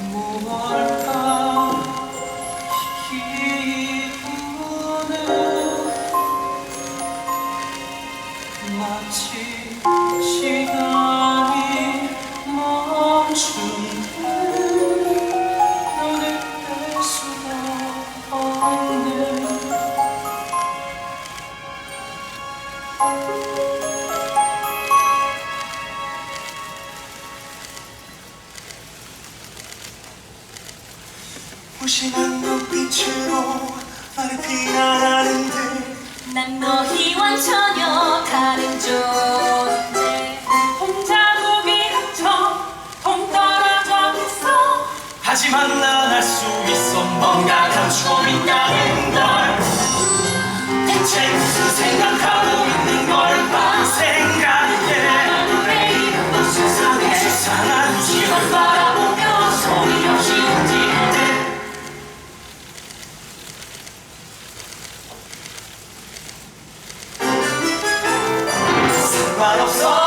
뭐 마치 시간이 멈춘 너를 뺄 수가 없네. 무심한 눈빛으로 나를 비난하는데 난 너희와 전혀 다른 존재 혼자 목이 갇혀 동떨어져 있어 하지만 난 알 수 있어 뭔가 감추고 있다 final song.